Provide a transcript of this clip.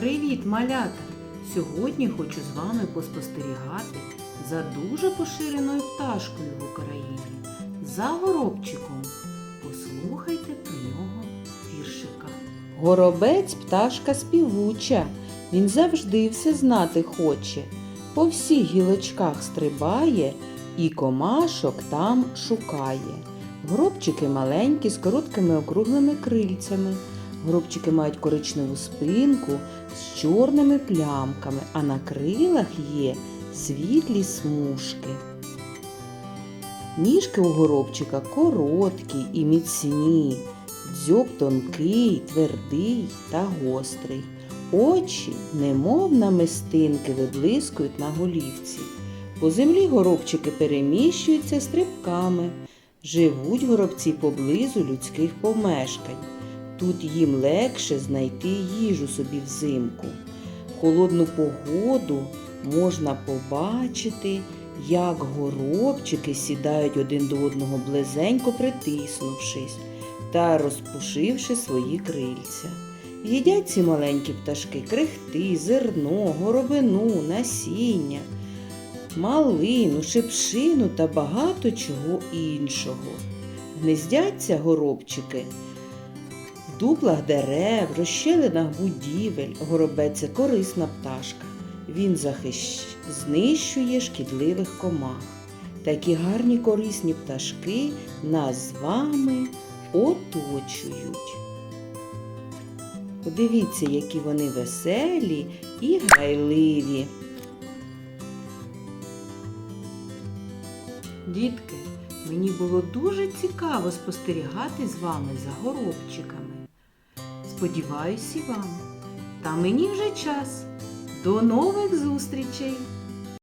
Привіт, малята! Сьогодні хочу з вами поспостерігати за дуже поширеною пташкою в Україні за горобчиком. Послухайте про нього віршика. Горобець пташка співуча, він завжди все знати хоче. По всіх гілочках стрибає і комашок там шукає. Горобчики маленькі з короткими округлими крильцями. Горобчики мають коричневу спинку з чорними плямками, а на крилах є світлі смужки. Ніжки у горобчика короткі і міцні, дзьоб тонкий, твердий та гострий. Очі, немов намистинки, виблискують на голівці. По землі горобчики переміщуються стрибками. Живуть горобці поблизу людських помешкань. Тут їм легше знайти їжу собі взимку. В холодну погоду можна побачити, як горобчики сідають один до одного близенько притиснувшись та розпушивши свої крильця. Їдять ці маленькі пташки крихти, зерно, горобину, насіння, малину, шипшину та багато чого іншого. Гнездяться горобчики дуплах дерев, розщелинах будівель. Горобець корисна пташка. Він захищ... знищує шкідливих комах. Такі гарні корисні пташки нас з вами оточують. Подивіться, які вони веселі і грайливі. Дітки, мені було дуже цікаво спостерігати з вами за горобчиками. Сподіваюсь і вам. Та мені вже час. До нових зустрічей!